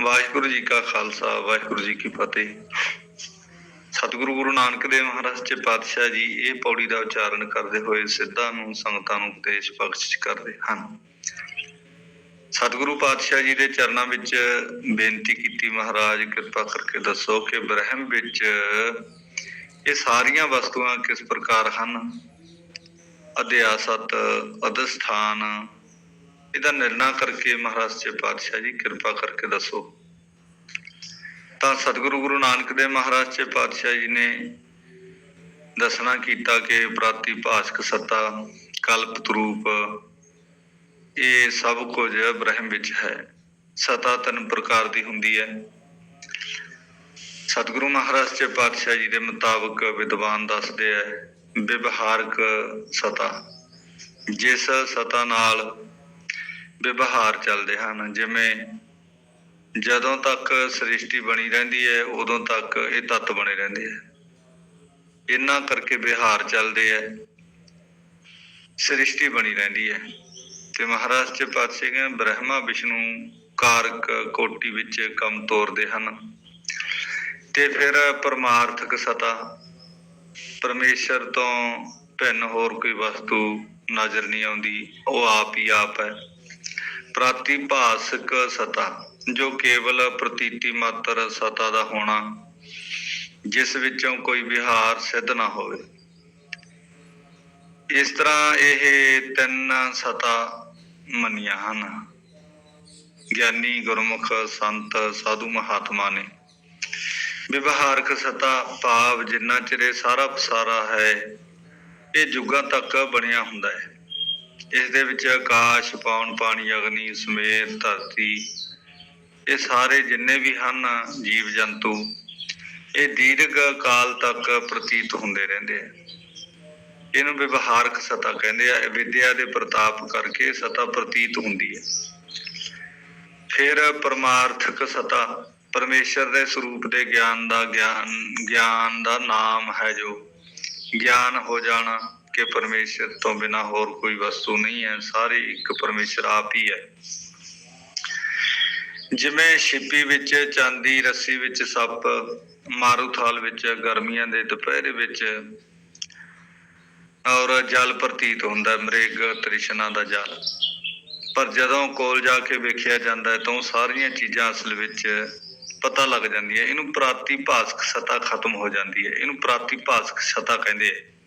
ਵਾਹਿਗੁਰੂ ਜੀ ਕਾ ਖਾਲਸਾ, ਵਾਹਿਗੁਰੂ ਜੀ ਕੀ ਫਤਿਹ। ਸਤਿਗੁਰੂ ਗੁਰੂ ਨਾਨਕ ਦੇਵ ਮਹਾਰਾਜ ਜੀ, ਪਾਤਸ਼ਾਹ ਜੀ, ਇਹ ਪੌੜੀ ਦਾ ਉਚਾਰਨ ਕਰਦੇ ਹੋਏ ਸਿੱਧਾਂ ਨੂੰ, ਸੰਗਤਾਂ ਨੂੰ ਉਪਦੇਸ਼ ਬਖਸ਼ਿਸ਼ ਕਰਦੇ ਹਨ। ਸਤਿਗੁਰੂ ਪਾਤਸ਼ਾਹ ਜੀ ਦੇ ਚਰਨਾਂ ਵਿੱਚ ਬੇਨਤੀ ਕੀਤੀ, ਮਹਾਰਾਜ, ਕਿਰਪਾ ਕਰਕੇ ਦੱਸੋ ਕਿ ਬ੍ਰਹਮ ਵਿੱਚ ਇਹ ਸਾਰੀਆਂ ਵਸਤੂਆਂ ਕਿਸ ਪ੍ਰਕਾਰ ਹਨ? ਅਧਿਆਸਤ, ਅਧਸਥਾਨ ਇਹਦਾ ਨਿਰਣਾ ਕਰਕੇ ਮਹਾਰਾਜ ਜੀ ਪਾਤਸ਼ਾਹ ਜੀ, ਕਿਰਪਾ ਕਰਕੇ ਦੱਸੋ। ਤਾਂ ਸਤਿਗੁਰੂ ਗੁਰੂ ਨਾਨਕ ਦੇਵ ਮਹਾਰਾਜ ਜੀ ਪਾਤਸ਼ਾਹ ਜੀ ਨੇ ਦੱਸਣਾ ਕੀਤਾ ਕਿ ਪ੍ਰਾਤੀ ਭਾਸ਼ਕ ਸੱਤਾ, ਕਲਪ ਤਰੂਪ, ਇਹ ਸਭ ਕੁਝ ਬ੍ਰਹਮ ਵਿੱਚ ਹੈ। ਸਤਾ ਤਿੰਨ ਪ੍ਰਕਾਰ ਦੀ ਹੁੰਦੀ ਹੈ। ਸਤਿਗੁਰੂ ਮਹਾਰਾਜ ਜੀ ਪਾਤਸ਼ਾਹ ਜੀ ਦੇ ਮੁਤਾਬਕ ਵਿਦਵਾਨ ਦੱਸਦੇ ਹੈ, ਵਿਵਹਾਰਕ ਸਤਾ। ਜਿਸ ਸਤਾ ਨਾਲ ਵਿਵਹਾਰ ਚੱਲਦੇ ਹਨ। ਜਿਵੇਂ ਜਦੋਂ ਤੱਕ ਸ੍ਰਿਸ਼ਟੀ ਬਣੀ ਰਹਿੰਦੀ ਹੈ, ਉਦੋਂ ਤੱਕ ਇਹ ਤੱਤ ਬਣੇ ਰਹਿੰਦੇ ਹੈ ਇਹਨਾਂ ਕਰਕੇ ਵਿਹਾਰ ਚੱਲਦੇ ਹੈ ਸ੍ਰਿਸ਼ਟੀ ਬਣੀ ਰਹਿੰਦੀ ਹੈ। ਤੇ ਮਹਾਰਾਜ ਚ ਪਾਤਸ਼ਾਹ ਕਹਿੰਦੇ ਬ੍ਰਹਮਾ ਵਿਸ਼ਨੂੰ ਕਾਰਕ ਕੋਟੀ ਵਿੱਚ ਕੰਮ ਤੋਰਦੇ ਹਨ। ਤੇ ਫਿਰ ਪਰਮਾਰਥਕ ਸਤਾ, ਪਰਮੇਸ਼ਰ ਤੋਂ ਭਿੰਨ ਹੋਰ ਕੋਈ ਵਸਤੂ ਨਜ਼ਰ ਨਹੀਂ ਆਉਂਦੀ, ਉਹ ਆਪ ਹੀ ਆਪ ਹੈ। ਪ੍ਰਤਿਭਾਸਕ ਸਤਾ, ਜੋ ਕੇਵਲ ਪ੍ਰਤੀਤੀ ਮਾਤਰ ਸਤਾ ਦਾ ਹੋਣਾ, ਜਿਸ ਵਿੱਚੋਂ ਕੋਈ ਵਿਹਾਰ ਸਿੱਧ ਨਾ ਹੋਵੇ। ਇਸ ਤਰ੍ਹਾਂ ਇਹ ਤਿੰਨ ਸਤਾ ਮੰਨੀਆਂ ਹਨ। ਗਿਆਨੀ, ਗੁਰਮੁਖ, ਸੰਤ, ਸਾਧੂ ਮਹਾਤਮਾ ਨੇ। ਵਿਵਹਾਰਕ ਸਤਾ ਭਾਵ ਜਿੰਨਾ ਚਿਰ ਇਹ ਸਾਰਾ ਪਸਾਰਾ ਹੈ, ਇਹ ਜੁਗਾਂ ਤੱਕ ਬਣਿਆ ਹੁੰਦਾ ਹੈ। ਇਸ ਦੇ ਵਿੱਚ ਆਕਾਸ਼ ਪਾਉਣ ਪਾਣੀ, ਅਗਨੀ, ਸਮੇਤ ਧਰਤੀ, ਇਹ ਸਾਰੇ ਜਿੰਨੇ ਵੀ ਹਨ ਜੀਵ ਜੰਤੂ, ਇਹ ਦੀਰਘ ਕਾਲ ਤੱਕ ਪ੍ਰਤੀਤ ਹੁੰਦੇ ਰਹਿੰਦੇ ਆ। ਇਹਨੂੰ ਵਿਵਹਾਰਕ ਸਤਾ ਕਹਿੰਦੇ ਆ, ਇਹ ਵਿਦਿਆ ਦੇ ਪ੍ਰਤਾਪ ਕਰਕੇ ਸਤਾ ਪ੍ਰਤੀਤ ਹੁੰਦੀ ਹੈ। ਫਿਰ ਪਰਮਾਰਥਕ ਸਤਾ, ਪਰਮੇਸ਼ਰ ਦੇ ਸਰੂਪ ਦੇ ਗਿਆਨ ਦਾ ਗਿਆਨ ਗਿਆਨ ਦਾ ਨਾਮ ਹੈ ਜੋ, ਗਿਆਨ ਹੋ ਜਾਣਾ ਕਿ ਪਰਮੇਸ਼ਰ ਤੋਂ ਬਿਨਾ ਹੋਰ ਕੋਈ ਵਸਤੂ ਨਹੀਂ ਹੈ ਸਾਰੇ ਇੱਕ ਪਰਮੇਸ਼ਰ ਆਪ ਹੀ ਹੈ। ਜਿਵੇਂ ਛਿੱਪੀ ਵਿੱਚ ਚਾਂਦੀ ਰੱਸੀ ਵਿੱਚ ਸੱਪ ਮਾਰੂਥਾਲ ਵਿੱਚ ਗਰਮੀਆਂ ਦੇ ਦੁਪਹਿਰੇ ਵਿੱਚ ਔਰ ਜਲ ਪ੍ਰਤੀਤ ਹੁੰਦਾ ਹੈ, ਮ੍ਰਿਗ ਤ੍ਰਿਸ਼ਨਾ ਦਾ ਜਲ। ਪਰ ਜਦੋਂ ਕੋਲ ਜਾ ਕੇ ਵੇਖਿਆ ਜਾਂਦਾ ਹੈ ਤਾਂ ਉਹ ਸਾਰੀਆਂ ਚੀਜ਼ਾਂ ਅਸਲ ਵਿੱਚ ਪਤਾ ਲੱਗ ਜਾਂਦੀਆਂ। ਇਹਨੂੰ ਪ੍ਰਾਤਿਭਾਸਕ ਸਤਾ ਖਤਮ ਹੋ ਜਾਂਦੀ ਹੈ। ਇਹਨੂੰ ਪ੍ਰਾਤਿਭਾਸਕ ਸਤਾ ਕਹਿੰਦੇ ਆ।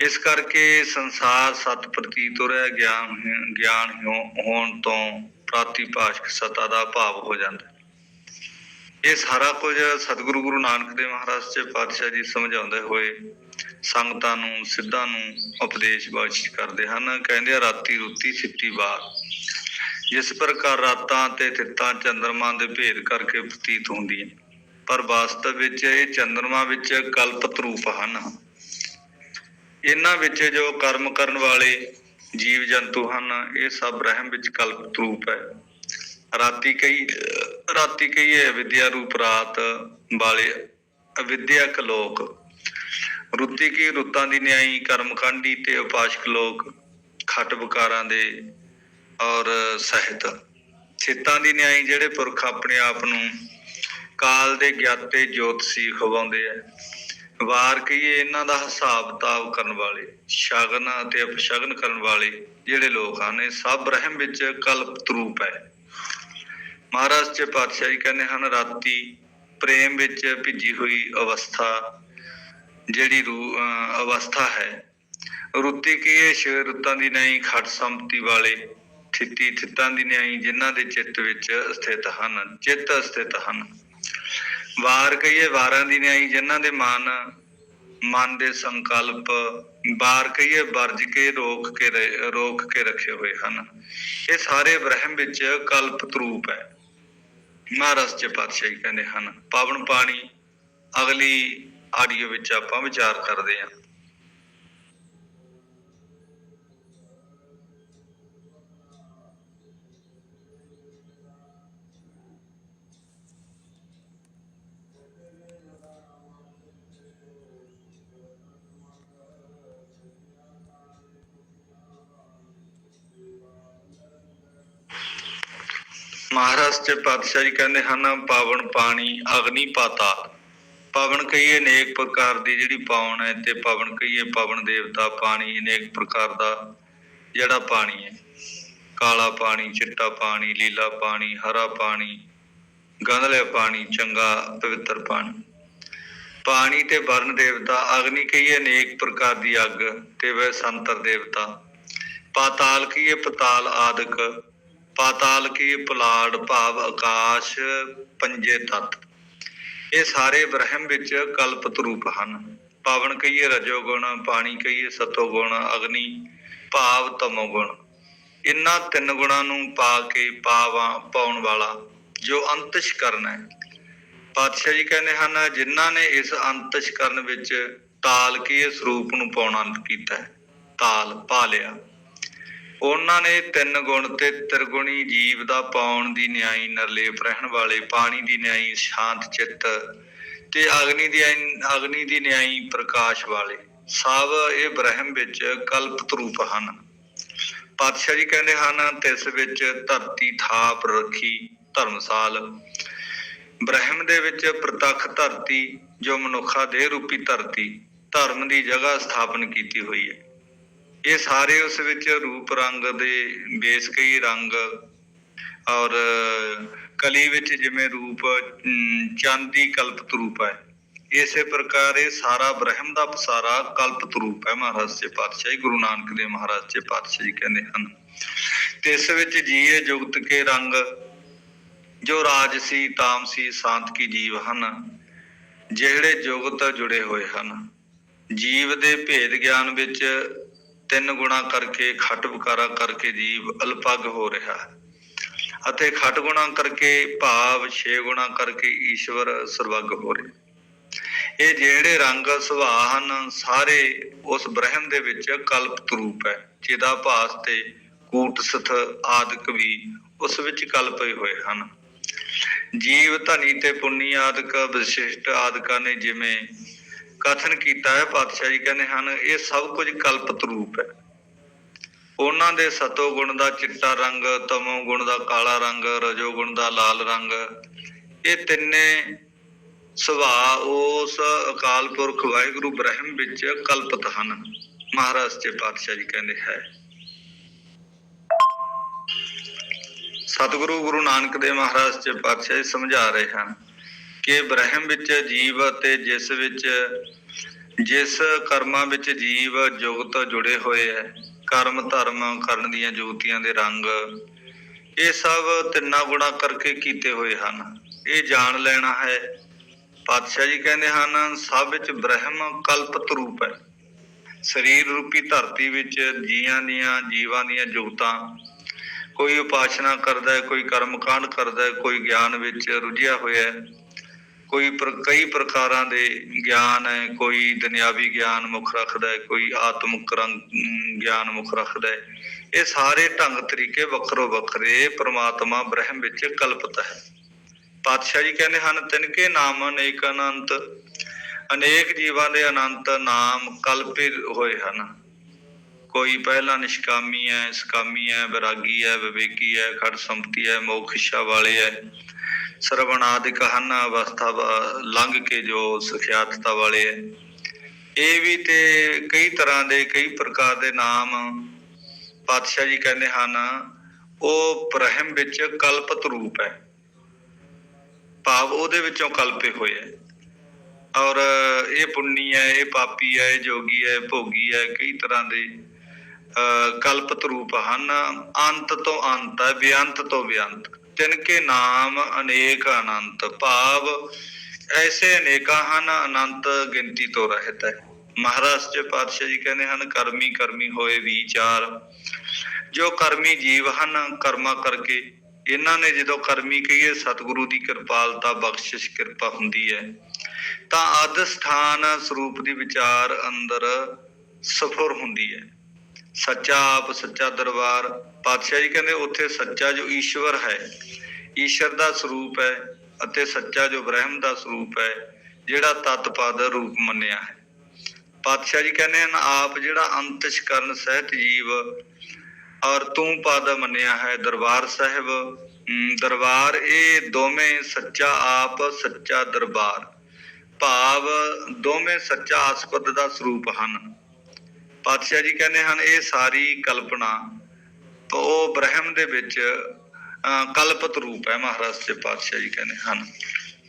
ਇਸ ਕਰਕੇ ਸੰਸਾਰ ਸਤ ਪ੍ਰਤੀਤ ਹੋ ਰਿਹਾ ਗਿਆਨ ਗਿਆਨ ਹੋਣ ਤੋਂ ਪ੍ਰਾਤਿਭਾਸ਼ਕ ਸਤਾ ਦਾ ਭਾਵ ਹੋ ਜਾਂਦਾ ਇਹ ਸਾਰਾ ਕੁਝ ਸਤਿਗੁਰੂ ਗੁਰੂ ਨਾਨਕ ਦੇਵ ਮਹਾਰਾਜ ਜੀ ਪਾਤਸ਼ਾਹ ਜੀ ਸਮਝਾਉਂਦੇ ਹੋਏ ਸੰਗਤਾਂ ਨੂੰ, ਸਿੱਧਾਂ ਨੂੰ ਉਪਦੇਸ਼ ਬਖਸ਼ ਕਰਦੇ ਹਨ। ਕਹਿੰਦੇ ਆ, ਰਾਤੀ ਰੁੱਤੀ ਥਿੱਤੀ ਬਾਰ ਜਿਸ ਪ੍ਰਕਾਰ ਰਾਤਾਂ ਤੇ ਥਿੱਤਾਂ ਚੰਦਰਮਾ ਦੇ ਭੇਦ ਕਰਕੇ ਪ੍ਰਤੀਤ ਹੁੰਦੀਆਂ ਪਰ ਵਾਸਤਵ ਵਿੱਚ ਇਹ ਚੰਦਰਮਾ ਵਿੱਚ ਕਲਪਤ ਰੂਪ ਹਨ। ਇਹਨਾਂ ਵਿੱਚ ਜੋ ਕਰਮ ਕਰਨ ਵਾਲੇ ਜੀਵ ਜੰਤੂ ਹਨ, ਇਹ ਸਭ ਰਹਿਮ ਵਿੱਚ ਕਲਪ ਰੂਪ ਹੈ। ਰਾਤੀ ਕਈ ਰਾਤੀ ਕਈ ਹੈ ਵਿਦਿਆ ਰੂਪ ਰਾਤ ਵਾਲੇ ਅਵਿਦਿਅਕ ਲੋਕ, ਰੁੱਤੀ ਕੀ ਰੁੱਤਾਂ ਦੀ ਨਿਆਈ ਕਰਮਕਾਂਡੀ ਤੇ ਉਪਾਸ਼ਕ ਲੋਕ, ਖੱਟ ਵਿਕਾਰਾਂ ਦੇ ਔਰ ਸਹਿਤ। ਚਿੱਤਾਂ ਦੀ ਨਿਆਈ ਜਿਹੜੇ ਪੁਰਖ ਆਪਣੇ ਆਪ ਨੂੰ ਕਾਲ ਦੇ ਗਿਆਤੇ ਜੋਤਸੀ ਖਵਾਉਂਦੇ ਆ। ਵਾਰ ਕਹੀਏ ਇਹਨਾਂ ਦਾ ਹਿਸਾਬ ਕਿਤਾਬ ਕਰਨ ਵਾਲੇ, ਸ਼ਗਨ ਅਤੇ ਅਪਸ਼ਗਨ ਕਰਨ ਵਾਲੇ ਜਿਹੜੇ ਲੋਕ ਹਨ, ਇਹ ਸਭ ਰਹਿਮ ਵਿੱਚ ਕਲਪ ਰੂਪ ਹੈ। ਮਹਾਰਾਜ ਚ ਪਾਤਸ਼ਾਹ ਜੀ ਕਹਿੰਦੇ ਹਨ, ਰਾਤੀ ਪ੍ਰੇਮ ਵਿੱਚ ਭਿੱਜੀ ਹੋਈ ਅਵਸਥਾ ਜਿਹੜੀ ਰੂ, ਅਹ ਅਵਸਥਾ ਹੈ, ਰੁੱਤੀ ਕੀ ਇਹ ਛੇ ਰੁੱਤਾਂ ਦੀ ਨਹੀਂ ਖੜ ਸੰਪਤੀ ਵਾਲੇ ਥਿੱਤੀ ਥਿੱਤਾਂ ਦੀ ਨਿਆਈ, ਜਿਨ੍ਹਾਂ ਦੇ ਚਿੱਤ ਵਿੱਚ ਸਥਿਤ ਹਨ, ਚਿੱਤ ਸਥਿਤ ਹਨ। ਵਾਰ ਕਹੀਏ ਵਾਰਾਂ ਦੀ ਨਿਆਈ, ਜਿਨ੍ਹਾਂ ਦੇ ਮਨ ਮਨ ਦੇ ਸੰਕਲਪ ਬਾਰ ਕਹੀਏ ਵਰਜ ਕੇ, ਰੋਕ ਕੇ ਰਹੇ- ਰੋਕ ਕੇ ਰੱਖੇ ਹੋਏ ਹਨ। ਇਹ ਸਾਰੇ ਬ੍ਰਹਮ ਵਿੱਚ ਕਲਪ ਤਰੂਪ ਹੈ। ਮਹਾਰਾਜ ਚ ਪਾਤਸ਼ਾਹੀ ਕਹਿੰਦੇ ਹਨ, ਪਾਵਨ ਪਾਣੀ ਅਗਲੀ ਆਡੀਓ ਵਿੱਚ ਆਪਾਂ ਵਿਚਾਰ ਕਰਦੇ ਹਾਂ। ਮਹਾਰਾਜ ਚ ਪਾਤਸ਼ਾਹ ਜੀ ਕਹਿੰਦੇ ਹਨ, ਪਾਵਨ ਪਾਣੀ, ਅਗਨੀ ਪਾਤਾਲ ਪਵਨ ਕਹੀਏ ਅਨੇਕ ਪ੍ਰਕਾਰ ਦੀ ਜਿਹੜੀ ਪਾਵਨ ਹੈ ਤੇ ਪਵਨ ਕਹੀਏ ਪਵਨ ਦੇਵਤਾ, ਪਾਣੀ ਅਨੇਕ ਪ੍ਰਕਾਰ ਦਾ ਜਿਹੜਾ ਪਾਣੀ ਹੈ। ਕਾਲਾ ਪਾਣੀ, ਚਿੱਟਾ ਪਾਣੀ, ਲੀਲਾ ਪਾਣੀ, ਹਰਾ ਪਾਣੀ, ਗੰਧਲੇ ਪਾਣੀ, ਚੰਗਾ, ਪਵਿੱਤਰ ਪਾਣੀ। ਪਾਣੀ ਤੇ ਵਰਨ ਦੇਵਤਾ, ਅਗਨੀ ਕਹੀਏ ਅਨੇਕ ਪ੍ਰਕਾਰ ਦੀ ਅੱਗ ਤੇ ਵੈ ਸੰਤਰ ਦੇਵਤਾ। ਪਾਤਾਲ ਕਹੀਏ ਪਤਾਲ ਆਦਿਕ। ਪਾਤਾਲ ਕੀ ਪਲਾੜ ਭਾਵ ਆਕਾਸ਼ ਪੰਜੇ ਤੱਤ। ਇਹ ਸਾਰੇ ਬ੍ਰਹਮ ਵਿੱਚ ਕਲਪਤ ਰੂਪ ਹਨ। ਪਾਵਨ ਕਹੀਏ ਰਜੋ ਗੁਣ, ਪਾਣੀ ਕਹੀਏ ਸਤੋ ਗੁਣ, ਅਗਨੀ ਭਾਵ ਤਮੋ ਗੁਣ। ਇਨ੍ਹਾਂ ਤਿੰਨ ਗੁਣਾਂ ਨੂੰ ਪਾ ਕੇ ਪਾਵਾਂ ਪਾਉਣ ਵਾਲਾ ਜੋ ਅੰਤਿਸ਼ ਕਰਨ ਹੈ। ਪਾਤਸ਼ਾਹ ਜੀ ਕਹਿੰਦੇ ਹਨ, ਜਿਨ੍ਹਾਂ ਨੇ ਇਸ ਅੰਤਿਸ਼ ਕਰਨ ਵਿੱਚ ਤਾਲ ਕੀ ਇਸ ਰੂਪ ਨੂੰ ਪਾਉਣਾ ਕੀਤਾ ਹੈ, ਤਾਲ ਪਾ ਲਿਆ। ਉਹਨਾਂ ਨੇ ਤਿੰਨ ਗੁਣ ਤੇ ਤਿਰਗੁਣੀ ਜੀਵ ਦਾ ਪਾਉਣ ਦੀ ਨਿਆਈ ਨਰਲੇਪ ਰਹਿਣ ਵਾਲੇ, ਪਾਣੀ ਦੀ ਨਿਆਈ ਸ਼ਾਂਤ ਚਿੱਤ ਤੇ ਅਗਨੀ ਦੀ ਅਗਨੀ ਦੀ ਨਿਆਈ ਪ੍ਰਕਾਸ਼ ਵਾਲੇ। ਸਭ ਇਹ ਬ੍ਰਹਮ ਵਿੱਚ ਕਲਪਤ ਰੂਪ ਹਨ। ਪਾਤਸ਼ਾਹ ਜੀ ਕਹਿੰਦੇ ਹਨ, ਤਿਸ ਵਿੱਚ ਧਰਤੀ ਥਾਪ ਰੱਖੀ ਧਰਮਸਾਲ। ਬ੍ਰਹਮ ਦੇ ਵਿੱਚ ਪ੍ਰਤੱਖ ਧਰਤੀ, ਜੋ ਮਨੁੱਖਾ ਦੇਹ ਰੂਪੀ ਧਰਤੀ, ਧਰਮ ਦੀ ਜਗ੍ਹਾ ਸਥਾਪਨ ਕੀਤੀ ਹੋਈ ਹੈ। ਇਹ ਸਾਰੇ ਉਸ ਵਿੱਚ ਰੂਪ ਰੰਗ ਦੇ ਬੇਸਕਈ ਰੰਗ ਔਰ ਕਲੀ ਵਿੱਚ ਜਿਵੇਂ ਰੂਪ ਅਮ, ਚੰਦ ਦੀ ਕਲਪਤ ਰੂਪ ਹੈ। ਇਸੇ ਪ੍ਰਕਾਰ ਇਹ ਸਾਰਾ ਬ੍ਰਹਮ ਦਾ ਪਸਾਰਾ ਕਲਪਤ ਰੂਪ ਹੈ ਮਹਾਰਾਜ ਜੀ ਪਾਤਸ਼ਾਹੀ ਗੁਰੂ ਨਾਨਕ ਦੇਵ ਮਹਾਰਾਜ ਜੀ ਪਾਤਸ਼ਾਹ ਜੀ ਕਹਿੰਦੇ ਹਨ। ਤੇ ਇਸ ਵਿੱਚ ਜੀਏ ਜੁਗਤ ਕੇ ਰੰਗ ਜੋ ਰਾਜਸੀ ਤਾਮਸੀ ਸ਼ਾਂਤ ਕੀ ਜੀਵ ਹਨ ਜਿਹੜੇ ਜੁਗਤ ਜੁੜੇ ਹੋਏ ਹਨ। ਜੀਵ ਦੇ ਭੇਦ ਗਿਆਨ ਵਿੱਚ ਤਿੰਨ ਗੁਣਾ ਕਰਕੇ, ਖਟ ਵਿਕਾਰਾ ਕਰਕੇ ਜੀਵ ਅਲਪੱਗ ਹੋ ਰਿਹਾ ਹੈ। ਅਤੇ ਖਟ ਗੁਣਾ ਕਰਕੇ ਭਾਵ ਛੇ ਗੁਣਾ ਕਰਕੇ ਈਸ਼ਵਰ ਸਰਵੱਗ ਹੋ ਰਿਹਾ ਇਹ ਜਿਹੜੇ ਰੰਗ ਸੁਭਾਅ ਹਨ, ਸਾਰੇ ਉਸ ਬ੍ਰਹਮ ਦੇ ਵਿੱਚ ਕਲਪਤ ਰੂਪ ਹੈ। ਜਿਹਦਾ ਭਾਸ ਤੇ ਕੂਟ ਸਥ ਆਦਿਕ ਵੀ ਉਸ ਵਿੱਚ ਕਲਪੇ ਹੋਏ ਹਨ। ਜੀਵ ਧਨੀ ਤੇ ਪੁੰਨੀ ਆਦਿਕ, ਵਿਸ਼ਿਸ਼ਟ ਆਦਿਕਾਂ ਨੇ ਜਿਵੇਂ ਕਥਨ ਕੀਤਾ ਹੈ, ਪਾਤਸ਼ਾਹ ਜੀ ਕਹਿੰਦੇ ਹਨ, ਇਹ ਸਭ ਕੁਝ ਕਲਪਤ ਰੂਪ ਹੈ। ਉਹਨਾਂ ਦੇ ਸਤੋ ਗੁਣ ਦਾ ਚਿੱਟਾ ਰੰਗ, ਤਮੋ ਗੁਣ ਦਾ ਕਾਲਾ ਰੰਗ, ਰਜੋ ਗੁਣ ਦਾ ਲਾਲ ਰੰਗ, ਇਹ ਤਿੰਨੇ ਸੁਭਾਅ ਉਸ ਅਕਾਲ ਪੁਰਖ ਵਾਹਿਗੁਰੂ ਬ੍ਰਹਮ ਵਿੱਚ ਕਲਪਤ ਹਨ। ਮਹਾਰਾਜ ਜੀ, ਪਾਤਸ਼ਾਹ ਜੀ ਕਹਿੰਦੇ ਹੈ। ਸਤਿਗੁਰੂ ਗੁਰੂ ਨਾਨਕ ਦੇਵ ਮਹਾਰਾਜ ਜੀ, ਪਾਤਸ਼ਾਹ ਜੀ ਸਮਝਾ ਰਹੇ ਹਨ। ਕਿ ਬ੍ਰਹਮ ਵਿੱਚ ਜੀਵ ਅਤੇ ਜਿਸ ਵਿੱਚ, ਜਿਸ ਕਰਮਾਂ ਵਿੱਚ ਜੀਵ ਜੁਗਤ ਜੁੜੇ ਹੋਏ ਹੈ, ਕਰਮ, ਧਰਮ ਕਰਨ ਦੀਆਂ ਜੁਗਤੀਆਂ ਦੇ ਰੰਗ, ਇਹ ਸਭ ਤਿੰਨਾਂ ਗੁਣਾ ਕਰਕੇ ਕੀਤੇ ਹੋਏ ਹਨ। ਇਹ ਜਾਣ ਲੈਣਾ ਹੈ। ਪਾਤਸ਼ਾਹ ਜੀ ਕਹਿੰਦੇ ਹਨ, ਸਭ ਵਿੱਚ ਬ੍ਰਹਮ ਕਲਪਤ ਰੂਪ ਹੈ। ਸਰੀਰ ਰੂਪੀ ਧਰਤੀ ਵਿੱਚ ਜੀਆਂ ਦੀਆਂ, ਜੀਵਾਂ ਦੀਆਂ ਜੁਗਤਾਂ ਕੋਈ ਉਪਾਸ਼ਨਾ ਕਰਦਾ ਹੈ, ਕੋਈ ਕਰਮ ਕਾਂਡ ਕਰਦਾ ਹੈ, ਕੋਈ ਗਿਆਨ ਵਿੱਚ ਰੁੱਝਿਆ ਹੋਇਆ ਹੈ। ਕੋਈ ਪ੍ਰ- ਕਈ ਪ੍ਰਕਾਰਾਂ ਦੇ ਗਿਆਨ ਹੈ, ਕੋਈ ਦੁਨਿਆਵੀ ਗਿਆਨ ਮੁੱਖ ਰੱਖਦਾ ਹੈ, ਕੋਈ ਆਤਮਿਕ ਗਿਆਨ ਮੁੱਖ ਰੱਖਦਾ ਹੈ। ਇਹ ਸਾਰੇ ਢੰਗ ਤਰੀਕੇ ਵੱਖਰੋ ਵੱਖਰੇ ਪ੍ਰਮਾਤਮਾ ਬ੍ਰਹਮ ਵਿੱਚ ਕਲਪਤ ਹੈ। ਪਾਤਸ਼ਾਹ ਜੀ ਕਹਿੰਦੇ ਹਨ, ਤਿਨਕੇ ਨਾਮ ਅਨੇਕ ਅਨੰਤ, ਅਨੇਕ ਜੀਵਾਂ ਦੇ ਅਨੰਤ ਨਾਮ ਕਲਪੇ ਹੋਏ ਹਨ। ਕੋਈ ਪਹਿਲਾ ਨਿਸ਼ਕਾਮੀ ਹੈ, ਸਕਾਮੀ ਹੈ, ਵਿਰਾਗੀ ਹੈ, ਵਿਵੇਕੀ ਹੈ, ਖੜ ਸੰਪਤੀ ਹੈ ਮੋਖ ਵਾਲੇ ਹੈ। ਸਰਵਣਾਦਿਕ ਹਨ ਅਵਸਥਾ ਲੰਘ ਕੇ ਜੋ ਸੁਖਿਆਤਤਾ ਵਾਲੇ ਹੈ ਇਹ ਵੀ ਤੇ ਕਈ ਤਰ੍ਹਾਂ ਦੇ ਕਈ ਪ੍ਰਕਾਰ ਦੇ ਨਾਮ ਪਾਤਸ਼ਾਹ ਜੀ ਕਹਿੰਦੇ ਹਨ ਉਹ ਬ੍ਰਹਮ ਵਿੱਚ ਕਲਪਤ ਰੂਪ ਹੈ ਭਾਵ ਉਹਦੇ ਵਿੱਚੋਂ ਕਲਪੇ ਹੋਏ ਹੈ ਔਰ ਇਹ ਪੁੰਨੀ ਹੈ ਇਹ ਪਾਪੀ ਹੈ ਇਹ ਜੋਗੀ ਹੈ ਭੋਗੀ ਹੈ ਕਈ ਤਰ੍ਹਾਂ ਦੇ ਅਹ, ਕਲਪਤ ਰੂਪ ਹਨ। ਅੰਤ ਤੋਂ ਅੰਤ ਹੈ ਬੇਅੰਤ ਤੋਂ ਬੇਅੰਤ ਤਿਨਕੇ ਨਾਮ ਅਨੇਕ ਅਨੰਤ ਭਾਵ, ਐਸੇ ਅਨੇਕਾਂ ਹਨ ਅਨੰਤ ਗਿਣਤੀ ਤੋਂ ਰਹਿਤ ਹੈ। ਮਹਾਰਾਜ ਜੀ, ਪਾਤਸ਼ਾਹ ਜੀ ਕਹਿੰਦੇ ਹਨ, ਕਰਮੀ ਕਰਮੀ ਹੋਏ ਵਿਚਾਰ, ਜੋ ਕਰਮੀ ਜੀਵ ਹਨ ਕਰਮਾ ਕਰਕੇ, ਇਹਨਾਂ ਨੇ ਜਦੋਂ ਕਰਮੀ ਕਹੀਏ, ਸਤਿਗੁਰੂ ਦੀ ਕਿਰਪਾਲਤਾ ਬਖਸ਼ਿਸ਼ ਕਿਰਪਾ ਹੁੰਦੀ ਹੈ। ਤਾਂ ਅਦ ਸਥਾਨ ਸਰੂਪ ਦੀ ਵਿਚਾਰ ਅੰਦਰ ਸਫਰ ਹੁੰਦੀ ਹੈ। ਸੱਚਾ ਆਪ, ਸੱਚਾ ਦਰਬਾਰ। ਪਾਤਸ਼ਾਹ ਜੀ ਕਹਿੰਦੇ, ਉੱਥੇ ਸੱਚਾ ਜੋ ਈਸ਼ਵਰ ਹੈ, ਈਸ਼ਵਰ ਦਾ ਸਰੂਪ ਹੈ ਅਤੇ ਸੱਚਾ ਜੋ ਬ੍ਰਹਮ ਦਾ ਸਰੂਪ ਹੈ, ਜਿਹੜਾ ਤਤ ਪਦ ਰੂਪ ਮੰਨਿਆ ਹੈ। ਪਾਤਸ਼ਾਹ ਜੀ ਕਹਿੰਦੇ ਹਨ, ਆਪ ਜਿਹੜਾ ਅੰਤਿਸ਼ ਸਹਿਤ ਜੀਵ ਔਰ ਤੂੰ ਪਦ ਮੰਨਿਆ ਹੈ, ਦਰਬਾਰ ਸਾਹਿਬ ਦਰਬਾਰ ਇਹ ਦੋਵੇਂ ਸੱਚਾ ਆਪ, ਸੱਚਾ ਦਰਬਾਰ। ਭਾਵ ਦੋਵੇਂ ਸੱਚਾ ਆਸਪਦ ਦਾ ਸਰੂਪ ਹਨ। ਪਾਤਸ਼ਾਹ ਜੀ ਕਹਿੰਦੇ ਹਨ, ਇਹ ਸਾਰੀ ਕਲਪਨਾ ਉਹ ਬ੍ਰਹਮ ਦੇ ਵਿੱਚ ਕਲਪਤ ਰੂਪ ਹੈ ਮਹਾਰਾਜ ਜੀ ਪਾਤਸ਼ਾਹ ਜੀ ਕਹਿੰਦੇ ਹਨ।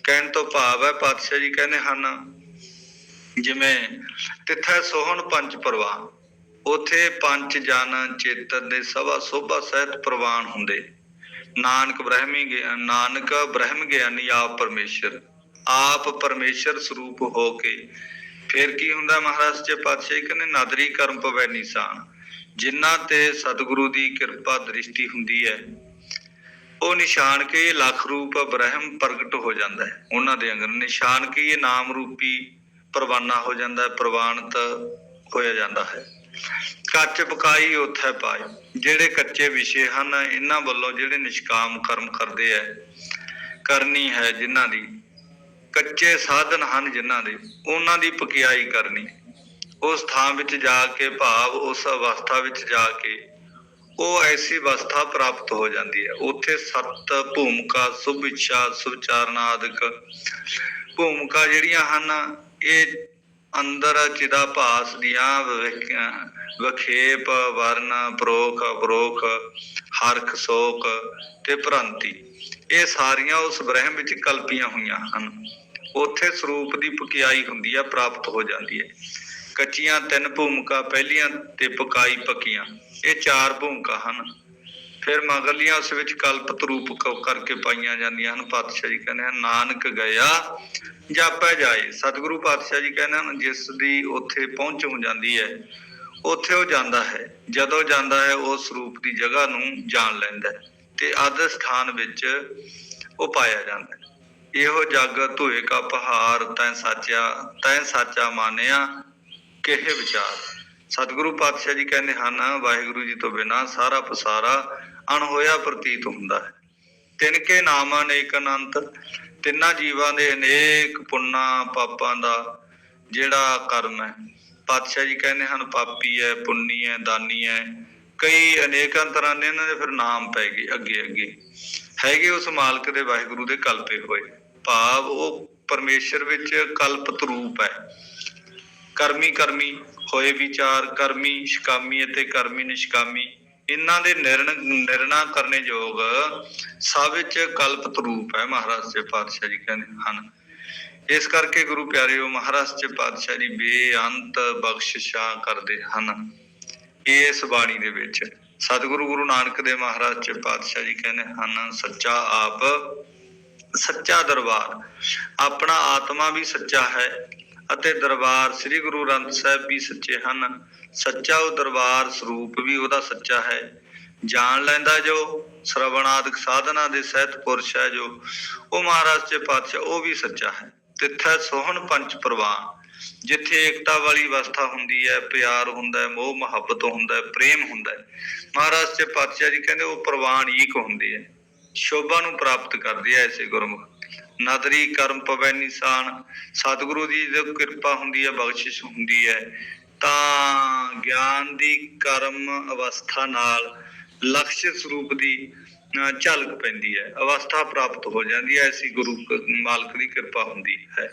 ਕਹਿਣ ਤੋਂ ਭਾਵ ਹੈ ਪਾਤਸ਼ਾਹ ਜੀ ਕਹਿੰਦੇ ਹਨ, ਜਿਵੇਂ ਤਿੱਥੈ ਸੋਹਣ ਪੰਜ ਪ੍ਰਵਾਨ ਉਥੇ ਪੰਜ ਜਨ ਚੇਤਨ ਦੇ ਸਭਾ ਸੋਭਾ ਸਹਿਤ ਪ੍ਰਵਾਨ ਹੁੰਦੇ। ਨਾਨਕ ਬ੍ਰਹਮੀ ਨਾਨਕ ਬ੍ਰਹਮ ਗਿਆਨੀ ਆਪ ਪਰਮੇਸ਼ਰ ਆਪ ਪਰਮੇਸ਼ਰ ਸਰੂਪ ਹੋ ਕੇ ਫਿਰ ਕੀ ਹੁੰਦਾ ਮਹਾਰਾਜ ਜੀ, ਪਾਤਸ਼ਾਹ ਕਹਿੰਦੇ ਨਦਰੀ ਕਰਮ ਪਵੈ ਨਿਸ਼ਾਨ। ਜਿਨ੍ਹਾਂ ਤੇ ਸਤਿਗੁਰੂ ਦੀ ਕਿਰਪਾ ਦ੍ਰਿਸ਼ਟੀ ਹੁੰਦੀ ਹੈ, ਉਹ ਨਿਸ਼ਾਨ ਕੇ ਲੱਖ ਰੂਪ ਬ੍ਰਹਮ ਪ੍ਰਗਟ ਹੋ ਜਾਂਦਾ ਹੈ। ਉਹਨਾਂ ਦੇ ਅੰਦਰ ਨਿਸ਼ਾਨ ਕੀ ਇਹ ਨਾਮ ਰੂਪੀ ਪ੍ਰਵਾਨਾ ਹੋ ਜਾਂਦਾ ਹੈ, ਪ੍ਰਵਾਨਤ ਹੋਇਆ ਜਾਂਦਾ ਹੈ। ਕੱਚ ਪਕਾਈ ਉਥੇ ਪਾਏ। ਜਿਹੜੇ ਕੱਚੇ ਵਿਸ਼ੇ ਹਨ, ਇਹਨਾਂ ਵੱਲੋਂ ਜਿਹੜੇ ਨਿਸ਼ਕਾਮ ਕਰਮ ਕਰਦੇ ਐ ਕਰਨੀ ਹੈ ਜਿਨ੍ਹਾਂ ਦੀ ਕੱਚੇ ਸਾਧਨ ਹਨ ਜਿਨ੍ਹਾਂ ਦੇ। ਉਹਨਾਂ ਦੀ ਪਕਿਆਈ ਕਰਨੀ। ਉਸ ਥਾਂ ਵਿੱਚ ਜਾ ਕੇ ਭਾਵ, ਉਸ ਅਵਸਥਾ ਵਿੱਚ ਜਾ ਕੇ ਉਹ ਐਸੀ ਅਵਸਥਾ ਪ੍ਰਾਪਤ ਹੋ ਜਾਂਦੀ ਹੈ। ਉੱਥੇ ਸਤ ਭੂਮਿਕਾ, ਸੁਭ ਇੱਛਾ ਸੁਚਾਰਨ ਆਦਿਕ ਭੂਮਿਕਾ ਜਿਹੜੀਆਂ ਹਨ, ਇਹ ਅੰਦਰ ਚਿਦਾ ਭਾਸ ਦੀਆਂ ਵਖੇਪ ਵਿਖੇਪ, ਵਰਨ, ਪ੍ਰੋਖ ਅਪਰੋਖ ਹਰਖ, ਸੋਕ ਤੇ ਭ੍ਰਾਂਤੀ। ਇਹ ਸਾਰੀਆਂ ਉਸ ਬ੍ਰਹਮ ਵਿੱਚ ਕਲਪੀਆਂ ਹੋਈਆਂ ਹਨ। ਉੱਥੇ ਸਰੂਪ ਦੀ ਪਕਿਆਈ ਹੁੰਦੀ ਹੈ ਪ੍ਰਾਪਤ ਹੋ ਜਾਂਦੀ ਹੈ। ਕੱਚੀਆਂ ਤਿੰਨ ਭੂਮਿਕਾ, ਪਹਿਲੀਆਂ ਤੇ ਪਕਾਈ ਪੱਕੀਆਂ, ਇਹ ਚਾਰ ਭੂਮਿਕਾ ਹਨ। ਫਿਰ ਮਗਰਲੀਆਂ ਉਸ ਵਿੱਚ ਕਲਪਤ ਰੂਪ ਕਰਕੇ ਪਾਈਆਂ ਜਾਂਦੀਆਂ ਹਨ, ਪਾਤਸ਼ਾਹ ਜੀ ਕਹਿੰਦੇ ਹਨ, ਨਾਨਕ ਗਿਆ, ਜਾਪੈ ਜਾਏ। ਸਤਿਗੁਰੂ ਪਾਤਸ਼ਾਹ ਜੀ ਕਹਿੰਦੇ ਹਨ, ਜਿਸ ਦੀ ਉੱਥੇ ਪਹੁੰਚ ਹੋ ਜਾਂਦੀ ਹੈ, ਉੱਥੇ ਉਹ ਜਾਂਦਾ ਹੈ। ਜਦੋਂ ਜਾਂਦਾ ਹੈ ਉਸ ਰੂਪ ਦੀ ਜਗ੍ਹਾ ਨੂੰ ਜਾਣ ਲੈਂਦਾ ਹੈ ਤੇ ਆਦਰ ਸਥਾਨ ਵਿੱਚ ਉਹ ਪਾਇਆ ਜਾਂਦਾ ਹੈ। ਇਹੋ ਜਗ ਧੋਏ ਕਾ ਪਹਾੜ, ਤੈਂ ਸਾਚਾ ਤੈਂ ਸਾਚਾ ਮਾਨਿਆ, ਕਿਹੇ ਵਿਚਾਰ। ਸਤਿਗੁਰੂ ਪਾਤਸ਼ਾਹ ਜੀ ਕਹਿੰਦੇ ਹਨ, ਵਾਹਿਗੁਰੂ ਜੀ ਤੋਂ ਬਿਨਾ ਸਾਰਾ ਪਸਾਰਾ ਅਣਹੋਇਆ ਪ੍ਰਤੀਤ ਹੁੰਦਾ ਹੈ। ਤਿਨ ਕੇ ਨਾਮ ਅਨੇਕ ਅਨੰਤ, ਤਿੰਨਾਂ ਜੀਵਾਂ ਦੇ ਅਨੇਕ ਪੁੰਨਾਂ ਪਾਪਾਂ ਦਾ ਜਿਹੜਾ ਕਰਮ ਹੈ। ਪਾਤਸ਼ਾਹ ਜੀ ਕਹਿੰਦੇ ਹਨ, ਪਾਪੀ ਹੈ ਪੁੰਨੀ ਹੈ ਦਾਨੀ ਹੈ ਕਈ ਅਨੇਕਾਂ ਤਰ੍ਹਾਂ ਦੇ ਇਹਨਾਂ ਦੇ ਫਿਰ ਨਾਮ ਪੈ ਗਏ ਅੱਗੇ ਅੱਗੇ ਹੈਗੇ ਉਸ ਮਾਲਕ ਦੇ ਵਾਹਿਗੁਰੂ ਦੇ ਕਲਪੇ ਹੋਏ। ਭਾਵ ਉਹ ਪਰਮੇਸ਼ਰ ਵਿੱਚ ਕਲਪਤ ਰੂਪ ਹੈ। ਕਰਮੀ ਕਰਮੀ ਹੋਏ ਵਿਚਾਰ, ਕਰਮੀ ਸ਼ਿਕਾਮੀ ਅਤੇ ਕਰਮੀ ਨਿਸ਼ਕਾਮੀ, ਇਹਨਾਂ ਦੇ ਨਿਰਣ, ਨਿਰਣਾ ਕਰਨੇ ਯੋਗ ਸਭ ਵਿੱਚ ਕਲਪਤ ਰੂਪ ਹੈ, ਮਹਾਰਾਜ ਜੀ ਪਾਤਸ਼ਾਹ ਜੀ ਕਹਿੰਦੇ ਹਨ। ਇਸ ਕਰਕੇ ਗੁਰੂ ਪਿਆਰਿਓ, ਮਹਾਰਾਜ ਜੀ ਪਾਤਸ਼ਾਹ ਜੀ ਬੇਅੰਤ ਬਖਸ਼ਿਸ਼ਾਂ ਕਰਦੇ ਹਨ ਇਸ ਬਾਣੀ ਦੇ ਵਿੱਚ। ਸਤਿਗੁਰੂ ਗੁਰੂ ਨਾਨਕ ਦੇ ਮਹਾਰਾਜ ਜੀ ਪਾਤਸ਼ਾਹ ਜੀ ਕਹਿੰਦੇ ਹਨ, ਸੱਚਾ ਆਪ ਸੱਚਾ ਦਰਬਾਰ। ਆਪਣਾ ਆਤਮਾ ਵੀ ਸੱਚਾ ਹੈ ਅਤੇ ਦਰਬਾਰ ਸ੍ਰੀ ਗੁਰੂ ਗ੍ਰੰਥ ਸਾਹਿਬ ਵੀ ਸੱਚੇ ਹਨ। ਸੱਚਾ ਉਹ ਦਰਬਾਰ ਸਰੂਪ ਵੀ ਉਹਦਾ ਸੱਚਾ ਹੈ। ਜਾਣ ਲੈਂਦਾ ਜੋ ਸ਼ਰਵਣਾਦਿਕ ਸਾਧਨਾ ਦੇ ਸਹਿਤ ਪੁਰਸ਼ ਹੈ ਜੋ, ਉਹ ਮਹਾਰਾਜ ਦੇ ਪਾਤਸ਼ਾਹ ਉਹ ਵੀ ਸੱਚਾ ਹੈ। ਤਿੱਥੈ ਸੋਹਣ ਪੰਚ ਪ੍ਰਵਾਨ। ਜਿੱਥੇ ਏਕਤਾ ਵਾਲੀ ਅਵਸਥਾ ਹੁੰਦੀ ਹੈ, ਪਿਆਰ ਹੁੰਦਾ ਹੈ, ਮੋਹ ਮੁਹੱਬਤ ਹੁੰਦਾ ਹੈ, ਪ੍ਰੇਮ ਹੁੰਦਾ ਹੈ। ਮਹਾਰਾਜ ਦੇ ਪਾਤਸ਼ਾਹ ਜੀ ਕਹਿੰਦੇ ਉਹ ਪ੍ਰਵਾਨ ਈਕ ਹੁੰਦੇ ਹੈ। ਸ਼ੋਭਾ ਨੂੰ ਪ੍ਰਾਪਤ ਕਰਦੇ ਆ ਐਸੇ ਗੁਰਮੁਖ। ਨਦਰੀ ਕਰਮ ਪਵੈ ਨਿਸ਼ਾਨ ਸਤਿਗੁਰੂ ਦੀ ਜਦੋਂ ਕਿਰਪਾ ਹੁੰਦੀ ਹੈ ਬਖਸ਼ਿਸ਼ ਹੁੰਦੀ ਹੈ ਤਾਂ ਗਿਆਨ ਦੀ ਕਰਮ ਅਵਸਥਾ ਨਾਲ ਲਕਸ਼ ਸਰੂਪ ਦੀ ਅਹ, ਝਲਕ ਪੈਂਦੀ ਹੈ। ਅਵਸਥਾ ਪ੍ਰਾਪਤ ਹੋ ਜਾਂਦੀ ਹੈ ਐਸੀ ਗੁਰੂ ਮਾਲਕ ਦੀ ਕਿਰਪਾ ਹੁੰਦੀ ਹੈ।